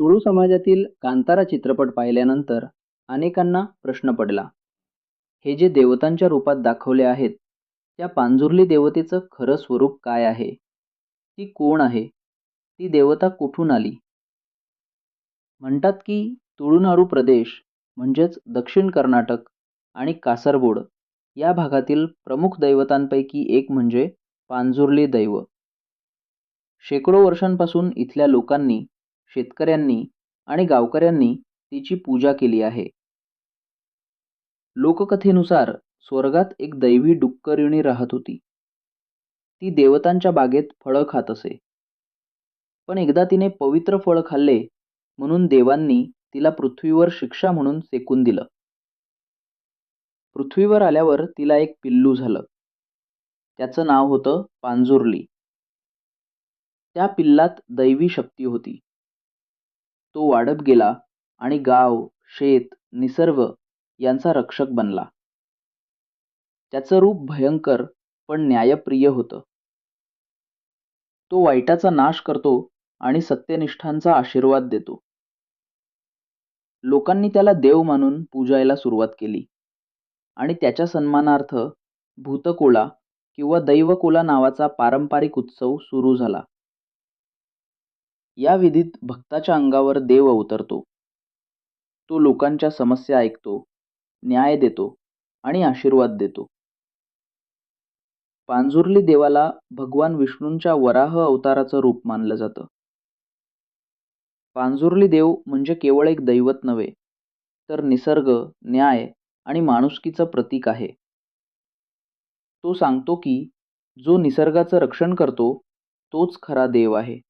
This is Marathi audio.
तुळू समाजातील कांतारा चित्रपट पाहिल्यानंतर अनेकांना प्रश्न पडला. हे जे देवतांच्या रूपात दाखवले आहेत त्या पांजुर्ली देवतेचं खरं स्वरूप काय आहे? ती कोण आहे? ती देवता कुठून आली? म्हणतात की तुळुनाडू प्रदेश म्हणजेच दक्षिण कर्नाटक आणि कासरगोड या भागातील प्रमुख दैवतांपैकी एक म्हणजे पांजुर्ली दैव. शेकडो वर्षांपासून इथल्या लोकांनी शेतकऱ्यांनी आणि गावकऱ्यांनी तिची पूजा केली आहे. लोककथेनुसार स्वर्गात एक दैवी डुक्करिणी राहत होती. ती देवतांच्या बागेत फळं खात असे. पण एकदा तिने पवित्र फळ खाल्ले म्हणून देवांनी तिला पृथ्वीवर शिक्षा म्हणून सेकून दिलं. पृथ्वीवर आल्यावर तिला एक पिल्लू झालं. त्याचं नाव होतं पांजुर्ली. त्या पिल्लात दैवी शक्ती होती. तो वाढत गेला आणि गाव शेत निसर्ग यांचा रक्षक बनला. त्याचं रूप भयंकर पण न्यायप्रिय होतं. तो वाईटाचा नाश करतो आणि सत्यनिष्ठांचा आशीर्वाद देतो. लोकांनी त्याला देव मानून पूजायला सुरुवात केली आणि त्याच्या सन्मानार्थ भूतकोला किंवा दैवकोला नावाचा पारंपरिक उत्सव सुरू झाला. या विधीत भक्ताच्या अंगावर देव अवतरतो. तो लोकांच्या समस्या ऐकतो न्याय देतो आणि आशीर्वाद देतो. पांजुर्ली देवाला भगवान विष्णूंच्या वराह अवताराचं रूप मानलं जातं. पांजुर्ली देव म्हणजे केवळ एक दैवत नव्हे तर निसर्ग न्याय आणि माणुसकीचं प्रतीक आहे. तो सांगतो की जो निसर्गाचं रक्षण करतो तोच खरा देव आहे.